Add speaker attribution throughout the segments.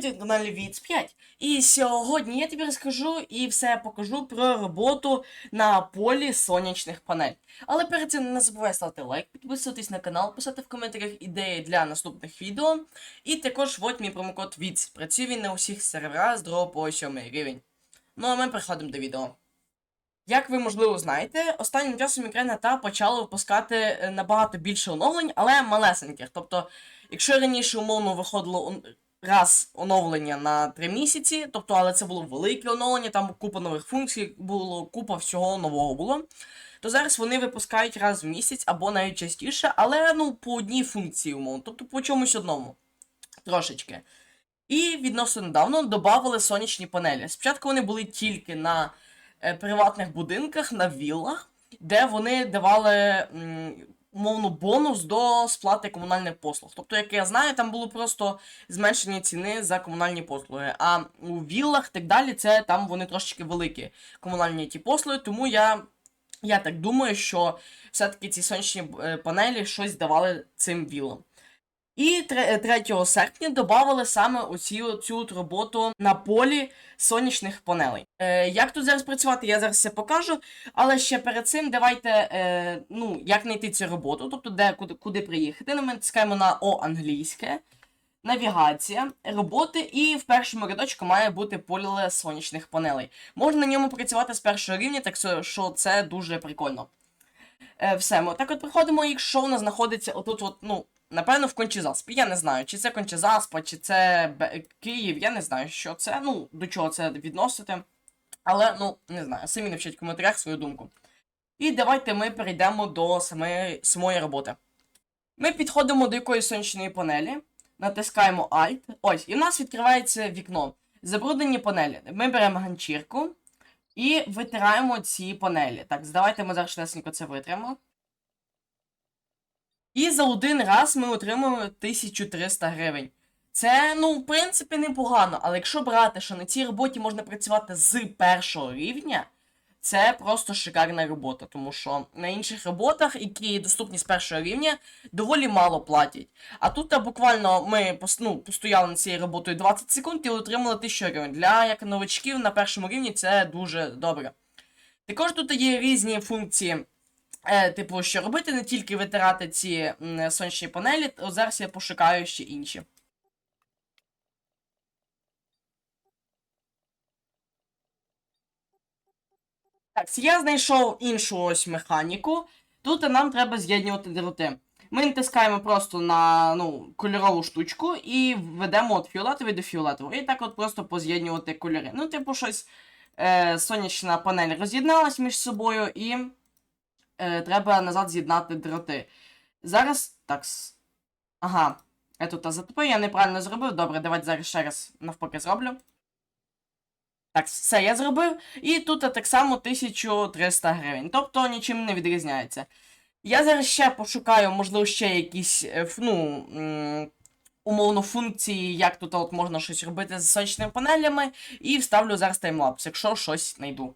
Speaker 1: привіт на каналі Віц 5. І сьогодні я тобі розкажу і все покажу про роботу на полі сонячних панель. Але перед цим не забувай ставити лайк, підписуватись на канал, писати в коментарях ідеї для наступних відео. І також вводь мій промокод ВІЦ. Працює він на усіх серверах з 2 по 7 рівень. Ну а ми переходимо до відео. Як ви можливо знаєте, останнім часом Ukraine та почала випускати е, набагато більше оновлень, але малесеньких. Тобто, якщо раніше умовно виходило раз оновлення на 3 місяці, тобто, але це було велике оновлення, там купа нових функцій було, купа всього нового було. То зараз вони випускають раз в місяць або навіть частіше, але ну по одній функції, умовно, тобто по чомусь одному. Трошечки. І відносно недавно додавали сонячні панелі. Спочатку вони були тільки на е, приватних будинках, на віллах, де вони давали умовно бонус до сплати комунальних послуг. Тобто, як я знаю, там було просто зменшення ціни за комунальні послуги. А у віллах так далі, це там вони трошечки великі комунальні ті послуги, тому я. Я так думаю, що все-таки ці сонячні е, панелі щось давали цим вілам. І 3 серпня додали саме оцю от роботу на полі сонячних панелей. Е, як тут зараз працювати, я зараз все покажу. Але ще перед цим давайте, е, ну, як знайти цю роботу, тобто де куди, куди приїхати. Ну, Ми натискаємо на О англійське, навігація, роботи, і в першому рядочку має бути поле сонячних панелей. Можна на ньому працювати з першого рівня, так що це дуже прикольно. Е, все, ми так от приходимо, якщо вона знаходиться отут, от, ну, напевно, в Кончезаспі. Я не знаю, чи це Кончезаспа, чи це Київ, я не знаю, що це, ну, до чого це відносити. Але, ну, не знаю, самі напишіть в коментарях свою думку. І давайте ми перейдемо до самої, самої роботи. Ми підходимо до якоїсь сонячної панелі, натискаємо Alt. Ось, і в нас відкривається вікно. Забруднені панелі. Ми беремо ганчірку і витираємо ці панелі. Так, давайте ми зараз швидко це витримо. І за один раз ми отримуємо 1300 гривень. Це, ну, в принципі, непогано, але якщо брати, що на цій роботі можна працювати з першого рівня, це просто шикарна робота, тому що на інших роботах, які доступні з першого рівня, доволі мало платять. А тут буквально ми ну, постояли над цією роботою 20 секунд і отримали 1000 гривень. Для як новачків на першому рівні це дуже добре. Також тут є різні функції. Е, типу, що робити, не тільки витирати ці сонячні панелі, от зараз я пошукаю ще інші. Так, я знайшов іншу ось механіку. Тут нам треба з'єднувати дроти. Ми натискаємо просто на ну, кольорову штучку і введемо от фіолетовий до фіолетового. І так от просто поз'єднювати кольори. Ну, типу, щось е, сонячна панель роз'єдналась між собою і е, треба назад з'єднати дроти. Зараз. Так. Ага. Я тут затопив, я неправильно зробив. Добре, давайте зараз ще раз навпаки зроблю. Так, все я зробив. І тут так само 1300 гривень. Тобто нічим не відрізняється. Я зараз ще пошукаю, можливо, ще якісь, е, ну, умовно, функції, як тут от можна щось робити з сонячними панелями, і вставлю зараз таймлапс, якщо щось знайду.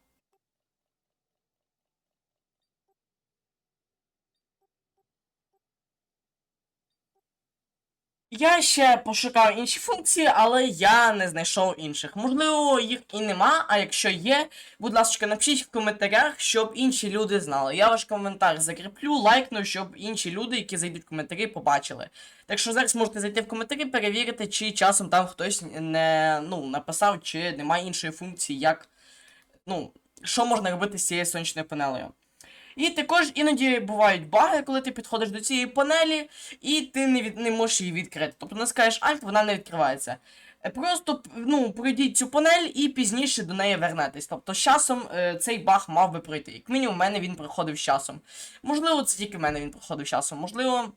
Speaker 1: Я ще пошукав інші функції, але я не знайшов інших. Можливо, їх і нема, а якщо є, будь ласка, напишіть в коментарях, щоб інші люди знали. Я ваш коментар закріплю, лайкну, щоб інші люди, які зайдуть в коментарі, побачили. Так що зараз можете зайти в коментарі, перевірити, чи часом там хтось не ну, написав, чи немає іншої функції, як. Ну, що можна робити з цією сонячною панелею. І також іноді бувають баги, коли ти підходиш до цієї панелі, і ти не, від, не можеш її відкрити. Тобто натискаєш Alt, вона не відкривається. Е, Просто ну, пройдіть цю панель і пізніше до неї вернетесь. Тобто з часом е, цей баг мав би пройти. Як мінімум, в мене він проходив з часом. Можливо, це тільки в мене він проходив з часом. Можливо,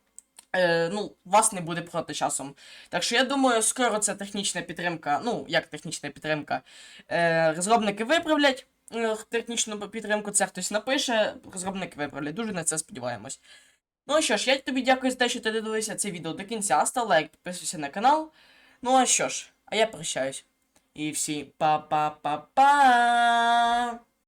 Speaker 1: е, ну, вас не буде проходити часом. Так що я думаю, скоро це технічна підтримка. Ну, як технічна підтримка. Е, розробники виправлять технічну підтримку, це хтось напише, розробники виправлять. Дуже на це сподіваємось. Ну що ж, я тобі дякую за те, що ти дивився це відео до кінця. Став лайк, підписуйся на канал. Ну а що ж, а я прощаюсь. І всі па-па-па-па.